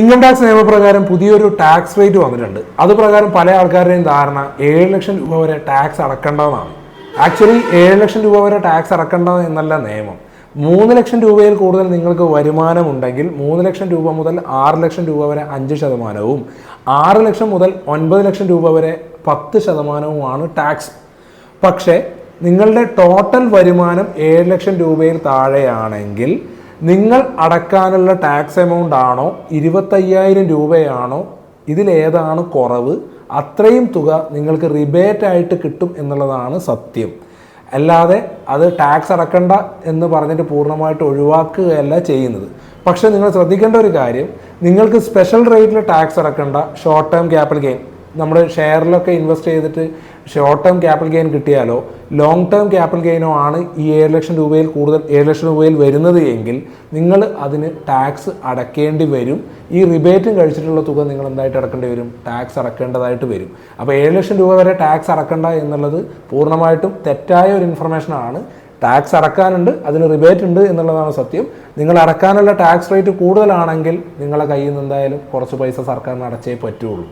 Income tax നിയമപ്രകാരം പുതിയൊരു tax rate വന്നിട്ടുണ്ട്. അത് പ്രകാരം പല ആൾക്കാരുടെയും ധാരണ ഏഴ് ലക്ഷം രൂപ വരെ ടാക്സ് അടക്കേണ്ടതെന്നാണ് ആക്ച്വലി ഏഴ് ലക്ഷം രൂപ വരെ ടാക്സ് അടക്കേണ്ടത് എന്നല്ല നിയമം. മൂന്ന് ലക്ഷം രൂപയിൽ കൂടുതൽ നിങ്ങൾക്ക് വരുമാനം ഉണ്ടെങ്കിൽ മൂന്ന് ലക്ഷം രൂപ മുതൽ ആറ് ലക്ഷം രൂപ വരെ അഞ്ച് ശതമാനവും ആറ് ലക്ഷം മുതൽ ഒൻപത് ലക്ഷം രൂപ വരെ പത്ത് ശതമാനവുമാണ് ടാക്സ്. പക്ഷേ നിങ്ങളുടെ ടോട്ടൽ വരുമാനം ഏഴ് ലക്ഷം രൂപയിൽ താഴെയാണെങ്കിൽ നിങ്ങൾ അടക്കാനുള്ള ടാക്സ് എമൗണ്ട് ആണോ? ഇരുപത്തയ്യായിരം രൂപയാണോ? ഇതിലേതാണ് കുറവ്? അത്രയും തുക നിങ്ങൾക്ക് റിബേറ്റ് ആയിട്ട് കിട്ടും എന്നുള്ളതാണ് സത്യം. അല്ലാതെ അത് ടാക്സ് അടക്കണ്ട എന്ന് പറഞ്ഞിട്ട് പൂർണമായിട്ട് ഒഴിവാക്കുകയല്ല ചെയ്യുന്നത്. പക്ഷേ നിങ്ങൾ ശ്രദ്ധിക്കേണ്ട ഒരു കാര്യം നിങ്ങൾക്ക് സ്പെഷ്യൽ റേറ്റിൽ ടാക്സ് അടക്കണ്ട ഷോർട്ട് ടേം ക്യാപിറ്റൽ ഗെയിൻ നമ്മൾ ഷെയറിലൊക്കെ ഇൻവെസ്റ്റ് ചെയ്തിട്ട് ഷോർട്ട് ടേം ക്യാപിറ്റൽ ഗെയിൻ കിട്ടിയാലോ ലോങ് ടേം ക്യാപിറ്റൽ ഗെയിനോ ആണ് ഈ ഏഴ് ലക്ഷം രൂപയിൽ കൂടുതൽ ഏഴ് ലക്ഷം രൂപയിൽ വരുന്നത് എങ്കിൽ നിങ്ങൾ അതിന് ടാക്സ് അടക്കേണ്ടി വരും. ഈ റിബേറ്റും കഴിച്ചിട്ടുള്ള തുക നിങ്ങൾ എന്തായിട്ട് അടക്കേണ്ടി വരും? ടാക്സ് അടക്കേണ്ടതായിട്ട് വരും. അപ്പോൾ ഏഴ് ലക്ഷം രൂപ വരെ ടാക്സ് അടക്കണ്ട എന്നുള്ളത് പൂർണമായിട്ടും തെറ്റായ ഒരു ഇൻഫർമേഷനാണ് ടാക്സ് അടക്കാനുണ്ട് അതിന് റിബേറ്റ് ഉണ്ട് എന്നുള്ളതാണ് സത്യം. നിങ്ങൾ അടക്കാനുള്ള ടാക്സ് റേറ്റ് കൂടുതലാണെങ്കിൽ നിങ്ങളുടെ കയ്യിൽ നിന്ന് എന്തായാലും കുറച്ച് പൈസ സർക്കാരിന് അടച്ചേ പറ്റുള്ളൂ.